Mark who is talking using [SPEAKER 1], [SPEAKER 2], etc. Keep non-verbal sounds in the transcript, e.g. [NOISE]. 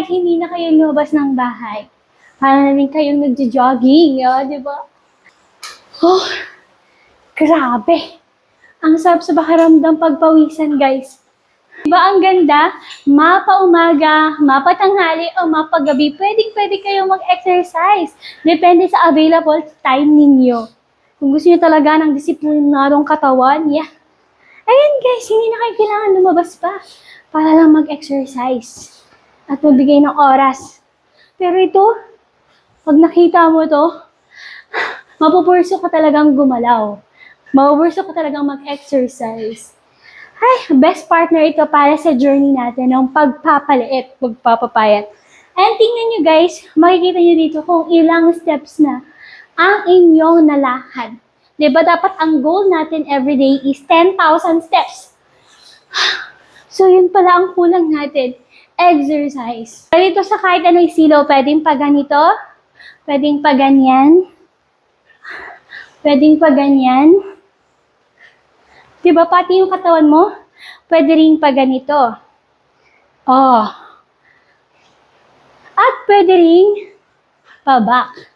[SPEAKER 1] kahit hindi na kayo lumabas ng bahay, para na rin kayong nagja-jogging, oh, di ba? Oh, grabe. Ang sarap sa pakiramdam pagpawisan, guys. Diba ang ganda? Mapa umaga, mapa tanghali, o mapa gabi, pwedeng pwede kayo mag-exercise. Depende sa available time ninyo. Kung gusto niyo talaga ng disiplinarong katawan, yeah. Ayan guys, hindi na kayo kailangan lumabas pa para lang mag-exercise at magbigay ng oras. Pero ito, pag nakita mo to, mapupurso ka talagang gumalaw. Mapupurso ka talagang mag-exercise. Ay, best partner ito para sa journey natin ng pagpapaliit, pagpapapayat. And tingnan nyo guys, makikita nyo dito kung ilang steps na ang inyong nalakad. ba dapat ang goal natin everyday is 10,000 steps. [SIGHS] So yun pala ang kulang natin, exercise. Dito sa kahit anong silo, pwedeng pa ganito, pwedeng pa ganyan, pwedeng pa ganyan, Di ba pati yung katawan mo, pwede rin pa ganito. Oh. At pwede rin pa back.